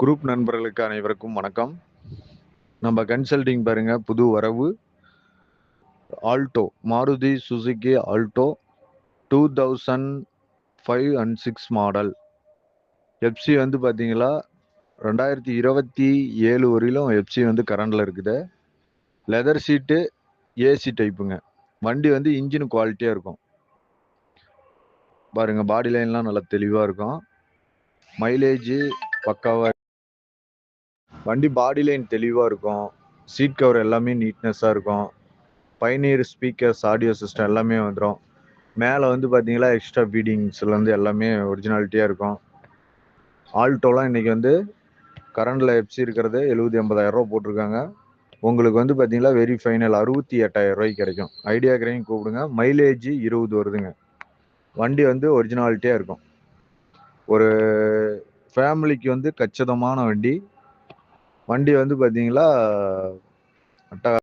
Group நண்பர்களுக்கு அனைவருக்கும் வணக்கம். நம்ம கன்சல்டிங் பாருங்க புது வரவு. Alto Maruti Suzuki Alto two thousand five and six model FC வந்து பார்த்தீங்களா ரெண்டாயிரத்தி இருபத்தி ஏழு வரையிலும் எஃப்சி வந்து கரண்டில் இருக்குது. லெதர் சீட்டு ஏசி டைப்புங்க வண்டி வந்து இன்ஜின் குவாலிட்டியாக இருக்கும். பாருங்க பாடி லைன்லாம் நல்லா தெளிவாக இருக்கும். மைலேஜ் பக்காவாக வண்டி பாடி லைன் தெளிவாக இருக்கும். சீட் கவர் எல்லாமே நீட்னஸாக இருக்கும். பைனீர் ஸ்பீக்கர்ஸ் ஆடியோ சிஸ்டம் எல்லாமே வந்துடும் மேலே வந்து பார்த்தீங்களா எக்ஸ்ட்ரா பீடிங்ஸ்லேருந்து எல்லாமே ஒரிஜினாலிட்டியாக இருக்கும். ஆல்டோலாம் இன்றைக்கி வந்து கரண்டில் எஃப்சி இருக்கிறது எழுபது எண்பதாயிரம் போட்டிருக்காங்க. உங்களுக்கு வந்து பார்த்தீங்களா வெரி ஃபைனல் அறுபத்தி எட்டாயிரம் ரூபாய்க்கு கிடைக்கும். ஐடியா கிரையும் கூப்பிடுங்க. மைலேஜ் இருபது வருதுங்க. வண்டி வந்து ஒரிஜினாலிட்டியாக இருக்கும். ஒரு ஃபேமிலிக்கு வந்து கச்சிதமான வண்டி. வண்டி வந்து பார்த்தீங்களா அட்டகா